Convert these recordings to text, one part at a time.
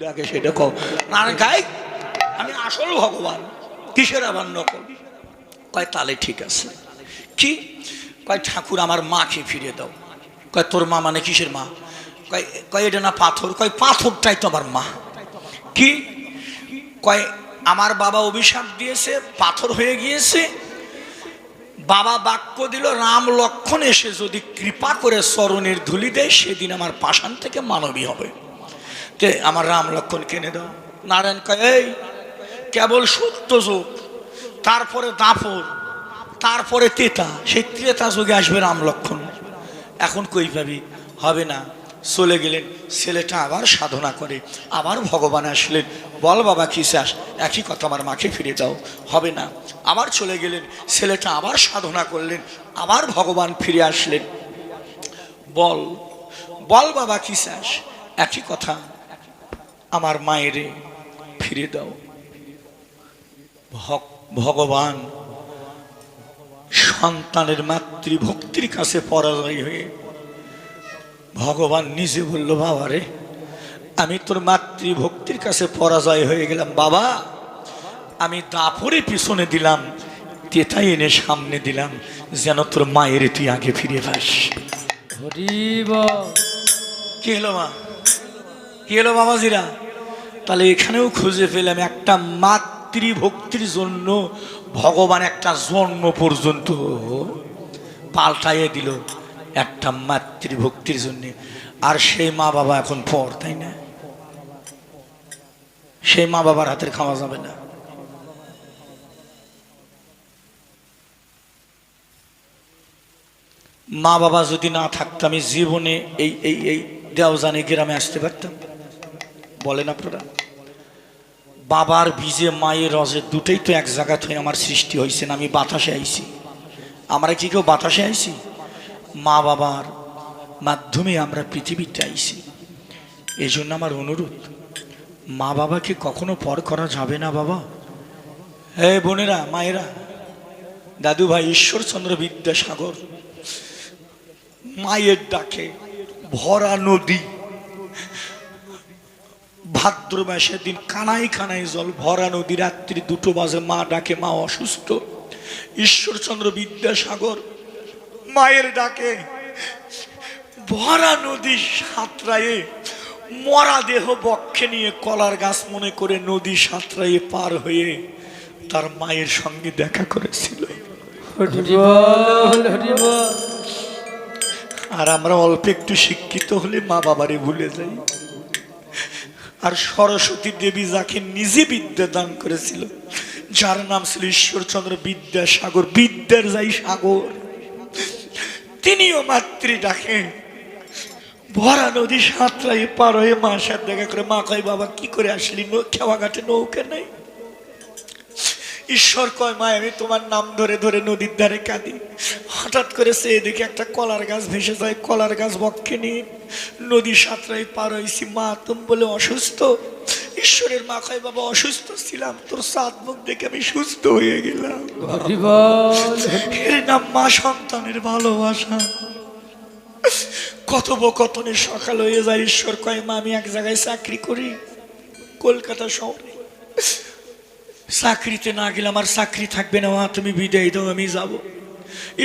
সেটা কও। নারায়ণ গাই, আমি আসল ভগবান, কিসের আবার নকল? কয়, তালে ঠিক আছে। কি? কয়, ঠাকুর আমার মাকে ফিরে দাও। কয়, তোর মা মানে কিসের মা? কয় কয়, এটা না পাথর? কয়, পাথরটাই তো আমার মা। কি? কয়, আমার বাবা অভিশাপ দিয়েছে, পাথর হয়ে গিয়েছে। বাবা বাক্য দিল, রাম লক্ষণ এসে যদি কৃপা করে চরণের ধুলি দেয়, সেদিন আমার পাষাণ থেকে মানবী হবে। তে আমার রাম লক্ষণ কিনে দাও? নারায়ণ এই, কেবল সত্য যুগ, তারপরে দাপর তারপরে তেতা, সেই ত্রেতা যুগে আসবে রাম লক্ষণ। এখন কই পাবি? হবে না। চলে গেলেন, ছেলেটা আবার সাধনা করে, আবার ভগবান আসলেন। বল বাবা, কি চাস? একই কথা, আমার মাকে ফিরে যাও হবে না। আবার চলে গেলেন, ছেলেটা আবার সাধনা করলেন, আবার ভগবান ফিরে আসলেন। বল বল বাবা, কি চাস? একই কথা। আমার মায়েরে ফিরে দাও। ভগ- ভগবান সন্তানের মাতৃভক্তির কাছে পরাজয় হয়ে ভগবান নিজে বলল বাবা রে আমি তোর মাতৃভক্তির কাছে পরাজয় হয়ে গেলাম। বাবা আমি দাপরে পিছনে দিলাম তেতাই এনে সামনে দিলাম যেন তোর মায়ের তুই আগে ফিরে পাস। কি হলো মা? কি হলো বাবাজিরা? তাহলে এখানেও খুঁজে পেলাম একটা মাতৃভক্তির জন্য ভগবান একটা জন্ম পর্যন্ত পাল্টাইয়ে দিল একটা মাতৃভক্তির জন্য। আর সেই মা বাবা এখন পর, তাই না? সেই মা বাবার হাতের খাওয়া যাবে না। মা বাবা যদি না থাকতো আমি জীবনে এই এই এই দেওজানে গ্রামে আসতে পারতাম। বলেন আপনারা? বাবার বীজে, মায়ের রজে দুটোই তো এক জায়গা হয়ে আমার সৃষ্টি হয়েছে না আমি বাতাসে আইছি। আমরা কি কেউ বাতাসে আইছি? মা বাবার মাধ্যমে আমরা পৃথিবীতে আইছি। এই জন্য আমার অনুরোধ, মা বাবাকে কখনো পর করা যাবে না বাবা। হে বোনেরা, মায়েরা, দাদু ভাই ঈশ্বরচন্দ্র বিদ্যাসাগর, মায়ের ডাকে ভরা নদী ভাদ্র মাসের দিন কানাই কানাই জল ভরা নদী, রাত্রি দুটো বাজে, মা ডাকে, মা অসুস্থ। ঈশ্বরচন্দ্র বিদ্যাসাগর মায়ের ডাকে, ভরা নদী সাঁতরায়ে, মরা দেহ বক্ষে নিয়ে কলার গাছ মনে করে নদী সাঁতরায়ে পার হয়ে তার মায়ের সঙ্গে দেখা করেছিল। আর আমরা অল্প একটু শিক্ষিত হলে মা বাবারে ভুলে যাই। আর সরস্বতী দেবী যাকে নিজে বিদ্যা দান করেছিল, যার নাম ছিল ঈশ্বরচন্দ্র বিদ্যাসাগর, বিদ্যার যাই সাগর। তিনিও মাতৃ ডাকে ভরা নদী সাঁতরাই পার হয়ে মা সাথে দেখা করে, মা কয়, বাবা, কি করে আসলি? খেওয়া ঘাটে নৌকা নেই। ঈশ্বর কয়, মা, আমি তোমার নাম ধরে ধরে নদীর ধারে কাঁদি। হঠাৎ করে সে এদিকে একটা কলার গাছ ভেসে যায়, কলার গাছ বক্ষে নিয়ে নদী সাঁতরাই পার হয়েছি মা, তুমি বলে অসুস্থ? ঈশ্বরের মা কয়, বাবা, অসুস্থ ছিলাম, তোর সাত মুখ দেখে আমি সুস্থ হয়ে গেলাম। এর নাম মা সন্তানের ভালোবাসা। কথোপকথনের সকাল হয়ে যায়, ঈশ্বর কয়, মা, আমি এক জায়গায় চাকরি করি, কলকাতা শহরে। চাকরিতে না গেলে আমার চাকরি থাকবে না, মা, তুমি বিদায় দাও, আমি যাব।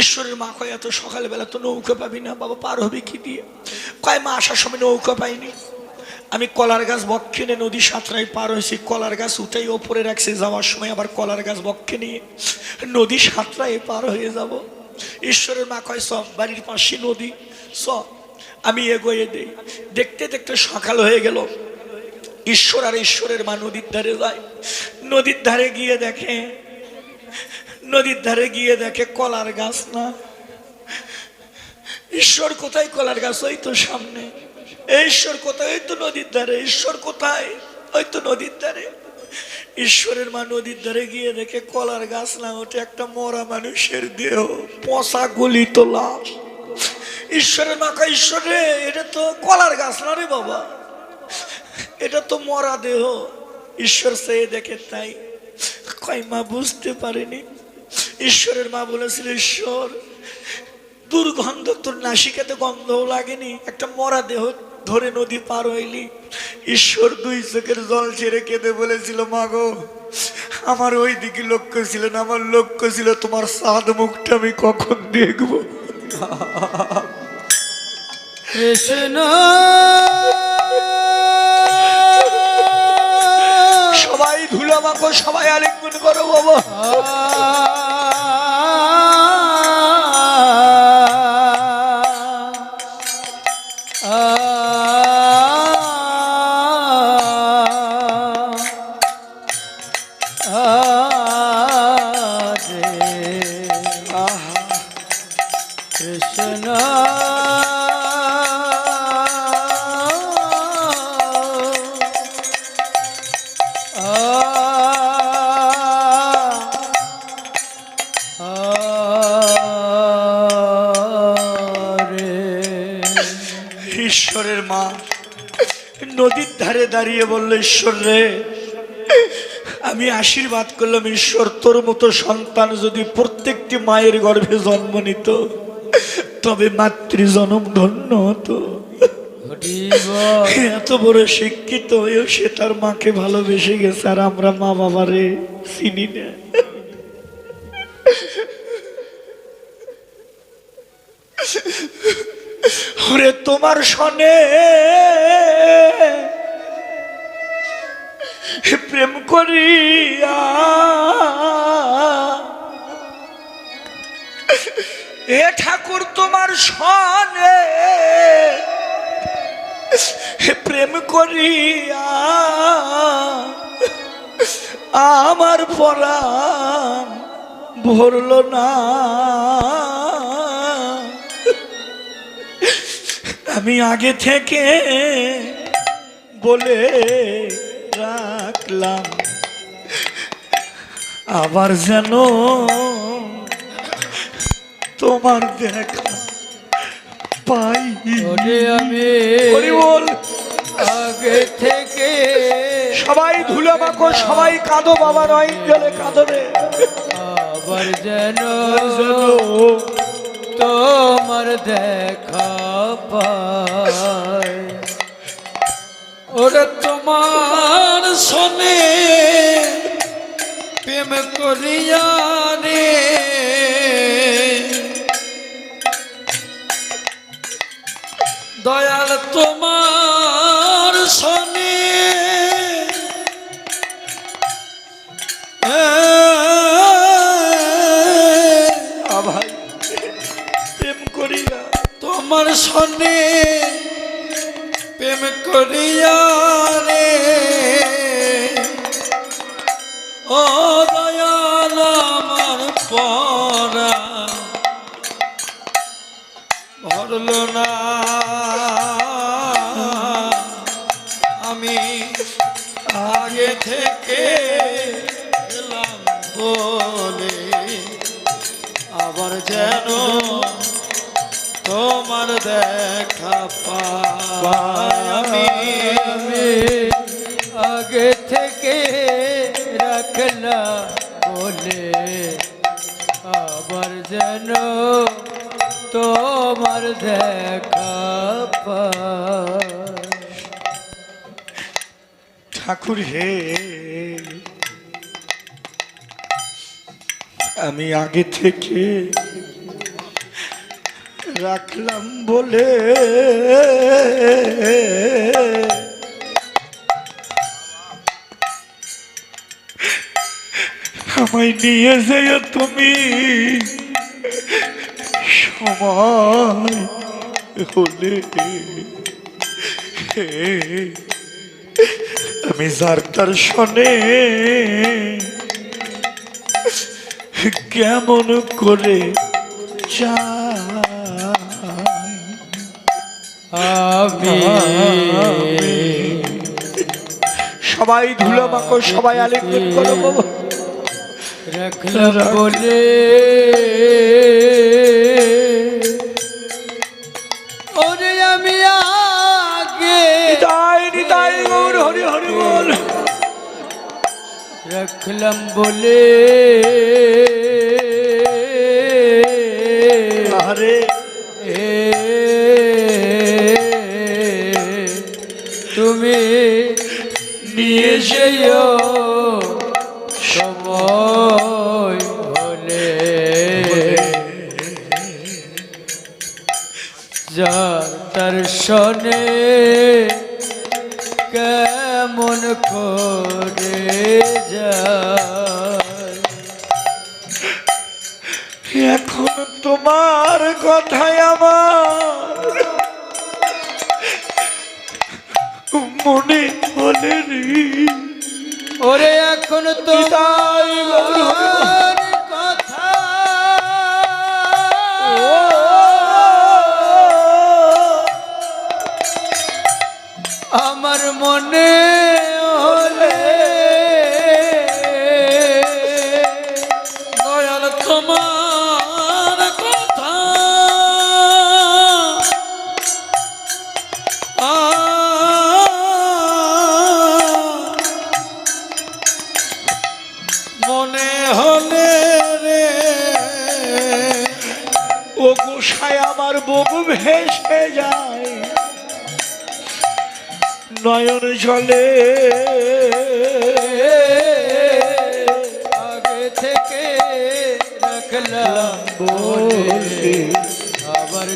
ঈশ্বরের মা কয়, এত সকালবেলা তো নৌকা পাবি না, বাবা, পার হবে কি দিয়ে? কয়, মা, আসার সময় নৌকা পাইনি। আমি কলার গাছ বক্ষে নিয়ে নদী সাঁতরাই পার হয়েছি, কলার গাছ উঠেই ওপরে রাখছি, যাওয়ার সময় আবার কলার গাছ বক্ষে নিয়ে নদী সাঁতরাই পার হয়ে যাব। ঈশ্বরের মা কয় সব বাড়ির পাশে নদী সব আমি এগোয়ে দেই। দেখতে দেখতে সকাল হয়ে গেল ঈশ্বর আর ঈশ্বরের মা নদীর ধারে যায়, নদীর ধারে গিয়ে দেখে, নদীর ধারে গিয়ে দেখে কলার গাছ না। ঈশ্বর কোথায় কলার গাছ? ওই তো সামনে। ঈশ্বর কোথায়? ওই তো নদীর ধারে। ঈশ্বর কোথায়? ওই তো নদীর ধারে। ঈশ্বরের মা নদীর ধারে গিয়ে দেখে কলার গাছ না, ওটা একটা মরা মানুষের দেহ, পচা গলিত লাশ। ঈশ্বরের মা কয়, ঈশ্বর এটা তো কলার গাছ না রে বাবা। এটা তো মরা দেহ। ঈশ্বর সে দেখে তাই। কয়, মা, বুঝতে পারেনি। ঈশ্বরের মা বলেছিল, ঈশ্বর, দুর্গন্ধ তোর নাসিকাতে গন্ধও লাগেনি। একটা মরা দেহ ধরে নদী পার হইলি। ঈশ্বর দুই চোখের জল ছেড়ে কেঁদে বলেছিল, মা গো, আমার ওই দিকে লক্ষ্য ছিল না, আমার লক্ষ্য ছিল তোমার সাদ মুখটা আমি কখন দেখব? কৃষ্ণ সবাই ধুলো সবাই আলিঙ্গন করো বাবা। আহা ধারে দাঁড়িয়ে বলল ঈশ্বর রে আমি আশীর্বাদ করলাম ঈশ্বর তোর মতো সন্তান যদি প্রত্যেকটি মায়ের গর্ভে জন্ম নিত তবে মাতৃ জনম ধন্য হতো। এত বড় শিক্ষিত হয়েও সে তার মাকে ভালোবেসে গেছে আর আমরা মা বাবারে চিনি না। ওরে তোমার সনে প্রেম করিয়া। এ ঠাকুর তোমার সনে। প্রেম করিয়া। আমার পরাণ ভরল না। আমি আগে থেকে বলে রাখলাম আবার যেন তোমার দেখা পাই। আমি বল। আগে থেকে সবাই ধুলো মাখো সবাই কাঁদো বাবা নয় জলে কাঁদো রে আবার যেন তোমার দেখা পায় ওরে তোমার সনে প্রেম করিয়া রে। দয়াল তোমার আ ভাই প্রেম করিয়া তোমার সনে প্রেম করিয়া রে। ও দয়াল আমার পরা। ভরল না। আমি আগে থেকে এলাম বলে আবার যেন তোমার দেখা আমি। আগে থেকে রাখলাম বলে আবার যেন তোমার দেখা ঠাকুর হে আমি আগে থেকে রাখলাম বলে। আমায় নিয়ে যাই তুমি। সময় হলে আমি যার তার শনে, কেমন করে যাই সবাই ধুলো মাখো সবাই আলিঙ্গন করো বাবা। রাখলাম বলে ওরে আমি আগে নিতাই নিতাই গৌর হরি হরি বল। রাখলাম বলে। আরে আমার মনে নয়ন জলে। আগে থেকে আবার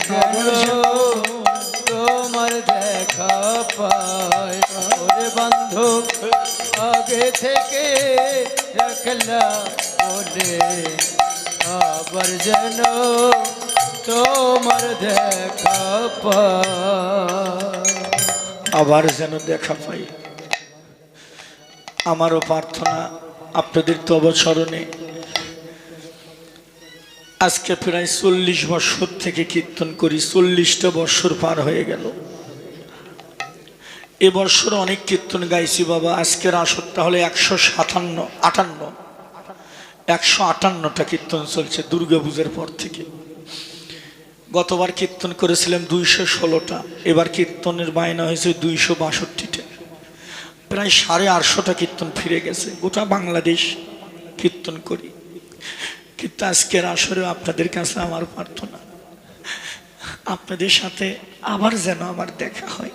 তোমার দেখা পায় ওরে আগে থেকে বলে, আবার যেন তোমার দেখা পায় আবার যেন দেখা পাই। আমারও প্রার্থনা আপনাদের তো অবসরণে। আজকে প্রায় চল্লিশ বছর থেকে কীর্তন করি, চল্লিশটা বছর পার হয়ে গেল। এ বছর অনেক কীর্তন গাইছি বাবা, আজকের আসরটা হলে একশো সাতান্ন, আটান্ন। একশো আটান্নটা কীর্তন চলছে দুর্গাপূজার পর থেকে। গতবার কীর্তন করেছিলাম দুইশো ষোলোটা। এবার কীর্তনের বায়না হয়েছে দুইশো বাষট্টিটা। প্রায় সাড়ে আটশোটা কীর্তন ফিরে গেছে। গোটা বাংলাদেশ কীর্তন করি। কিন্তু আজকের আসরেও আপনাদের কাছে আমার প্রার্থনা, আপনাদের সাথে আবার যেন আমার দেখা হয়।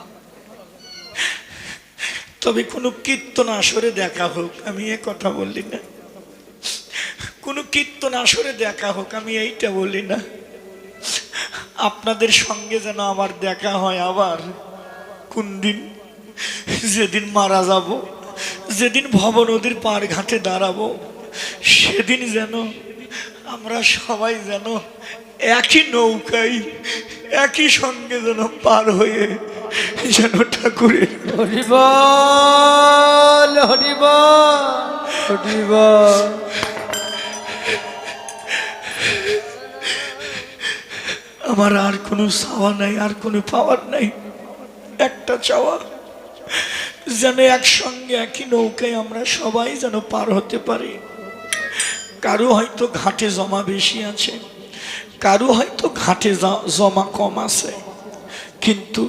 তবে কোনো কীর্তন আসরে দেখা হোক, আমি এ কথা বললি না। কোনো কীর্তন আসরে দেখা হোক, আমি এইটা বলি না। আপনাদের সঙ্গে যেন আমার দেখা হয় আবার কোন দিন। যেদিন মারা যাব, যেদিন ভব নদীর পার ঘাটে দাঁড়াবো, সেদিন যেন আমরা সবাই যেন একই নৌকায়, একই সঙ্গে যেন পার হয়ে যেন ঠাকুরের হরিবল হরিবল হরিবল আমার আর কোনো চাওয়া নাই, আর কোনো পাওয়ার নাই। একটা চাওয়া, যেন একসঙ্গে একই নৌকায় আমরা সবাই যেন পার হতে পারি। কারও হয়তো ঘাটে জমা বেশি আছে, কারও হয়তো ঘাটে জমা কম আছে, কিন্তু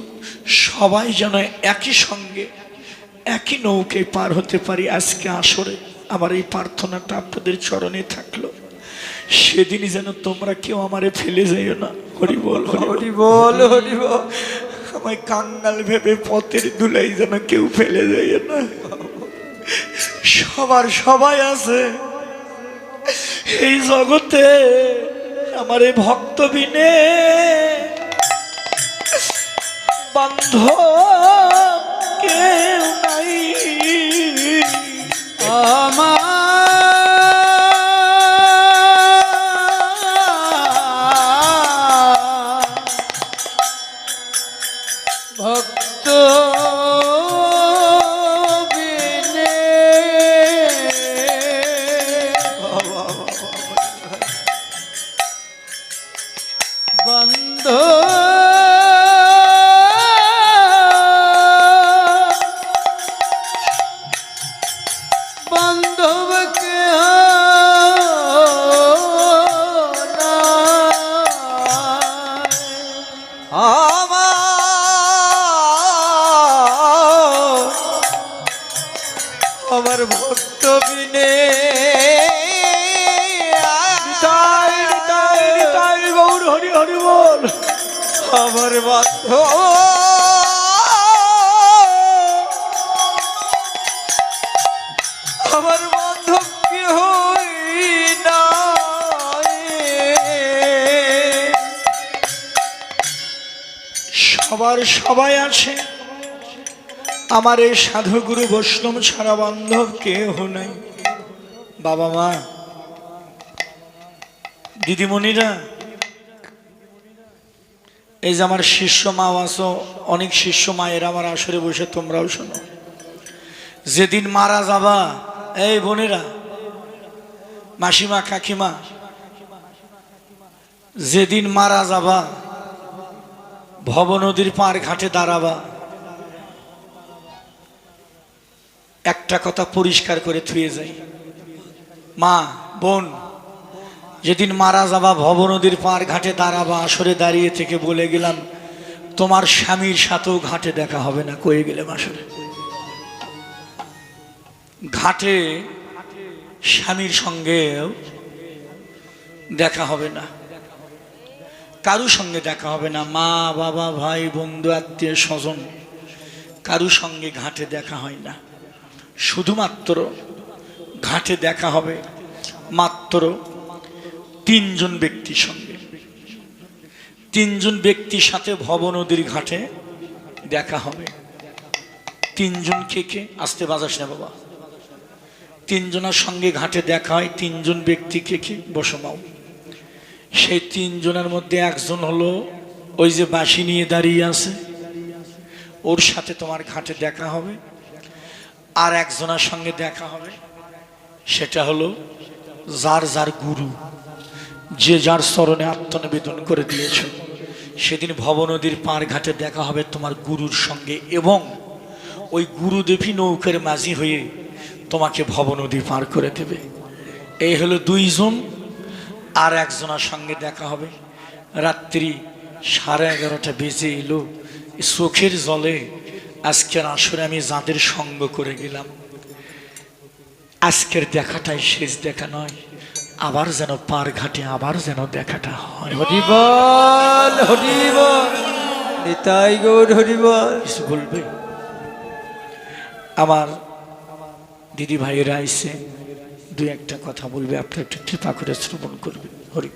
সবাই যেন একই সঙ্গে একই নৌকায় পার হতে পারি। আজকে আসরে আমার এই প্রার্থনাটা আপনাদের চরণে থাকল। সেদিনই যেন তোমরা কেউ আমারে ফেলে যাইও না। হরি বল, হরি হরিবল হরিবল আমায় কাঙ্গাল ভেবে পথের যেন কেউ ফেলে যাইও না। সবার সবাই আছে। এই জগতে আমার এই ভক্ত বিনে বান্ধব কেউ নাই। আমার আমার বাধ্য আমার বাধ্য সবার সবাই আছে আমার এই সাধুগুরু বৈষ্ণব ছাড়া বান্ধব কেহ নাই বাবা মা দিদিমণিরা এই যে আমার শিষ্য মা আছো, অনেক শিষ্য মায়ের আমার আসরে বসে, তোমরাও শোনো। যেদিন মারা যাবা, এই বোনেরা, মাসিমা, কাকিমা, যেদিন মারা যাবা, ভব নদীর পার ঘাটে দাঁড়াবা। একটা কথা পরিষ্কার করে থুয়ে যাই। মা, বোন যেদিন মারা যাবা ভব নদীর পার ঘাটে দাঁড়াবা, আসরে দাঁড়িয়ে থেকে বলে গেলাম, তোমার স্বামীর সাথেও ঘাটে দেখা হবে না। কয়ে গেলাম আসরে। ঘাটে স্বামীর সঙ্গেও দেখা হবে না। কারু সঙ্গে দেখা হবে না? মা, বাবা, ভাই, বন্ধু, আত্মীয়, স্বজন। কারু সঙ্গে ঘাটে দেখা হয় না। শুধুমাত্র ঘাটে দেখা হবে মাত্র তিনজন ব্যক্তির সঙ্গে। তিনজন ব্যক্তির সাথে ভব নদীর ঘাটে দেখা হবে। তিনজন কে কে? আসতে বাজাস না বাবা। তিনজনের সঙ্গে ঘাটে দেখা হয়, তিনজন ব্যক্তি কে কে? বসমাও সেই তিনজনের মধ্যে একজন হলো ওই যে বাঁশি নিয়ে দাঁড়িয়ে আছে। ওর সাথে তোমার ঘাটে দেখা হবে। আর একজনের সঙ্গে দেখা হবে। সেটা হলো যার যার গুরু। যে যার স্মরণে আত্মনিবেদন করে দিয়েছ। সেদিন ভবনদীর পার ঘাটে দেখা হবে তোমার গুরুর সঙ্গে এবং ওই গুরুদেবী নৌকের মাঝি হয়ে তোমাকে ভবনদী পার করে দেবে। এই হলো দুইজন, আর একজনের সঙ্গে দেখা হবে। রাত্রি সাড়ে এগারোটা বেজে এলো। চোখের জলে আজকের আসরে আমি যাদের সঙ্গ করে গেলাম। আজকের দেখাটাই শেষ দেখা নয়। আবার যেন পার ঘাটে আবার যেন দেখাটা হয়। হরিবল হরিবল নিতাই গৌর হরিবল। কিছু বলবে? আমার দিদি ভাইয়েরা এসে দু একটা কথা বলবে আপনার একটু কৃপা করে শ্রবণ করবে হরি